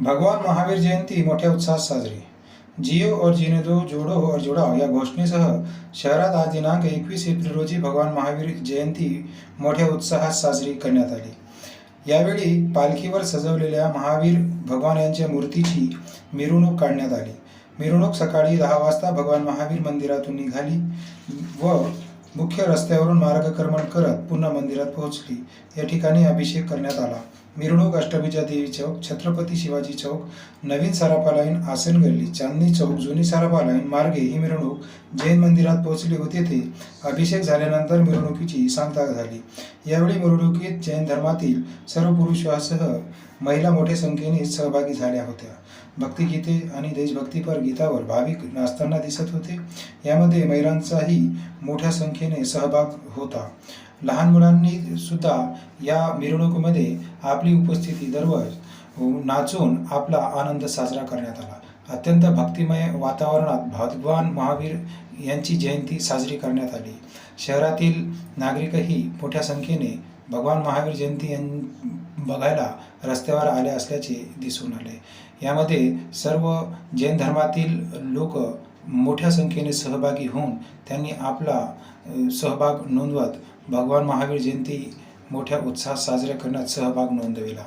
भगवान महावीर जयंती मोठ्या उत्साहात साजरी. जिओ और जिने दो जोडो और जोडाव या घोषणेसह शहरात आज दिनांक एकवीस एप्रिल रोजी भगवान महावीर जयंती मोठ्या उत्साहात साजरी करण्यात आली. यावेळी पालखीवर सजवलेल्या महावीर भगवान यांच्या मूर्तीची मिरवणूक काढण्यात आली. मिरवणूक सकाळी दहा वाजता भगवान महावीर मंदिरातून निघाली व मुख्य रस्त्यावरून मार्गक्रमण करत पुन्हा मंदिरात पोहोचली. या ठिकाणी अभिषेक करण्यात आला. मिरवणूक अष्टभुजा देवी चौक छत्रपती शिवाजी चौक नवीन सारापालाईन लाईन आसन गल्ली चांदणी चौक जुनी सारापालाईन लाईन मार्गे ही मिरवणूक जैन मंदिरात पोहोचली होती. ते अभिषेक झाल्यानंतर मिरवणुकीची सांगता झाली. यावेळी मिरवणुकीत जैन धर्मातील सर्व पुरुषासह महिला मोठ्या संख्येने सहभागी झाल्या होत्या. भक्तिगीते आणि देशभक्तीपर गीतावर भाविक नाचताना दिसत होते. यामध्ये महिलांचाही मोठ्या संख्येने सहभाग होता. लहान मुलांनी सुद्धा या मिरवणुकीमध्ये आपली उपस्थिती दररोज नाचून आपला आनंद साजरा करण्यात आला. अत्यंत भक्तिमय वातावरणात भगवान महावीर यांची जयंती साजरी करण्यात आली. शहरातील नागरिकही मोठ्या संख्येने भगवान महावीर जयंती यां बघायला रस्त्यावर आले असल्याचे दिसून आले. यामध्ये सर्व जैन धर्मातील लोक मोठ्या संख्येने सहभागी होऊन त्यांनी आपला सहभाग नोंदवत भगवान महावीर जयंती मोठ्या उत्साहात साजऱ्या करण्यात सहभाग नोंदविला.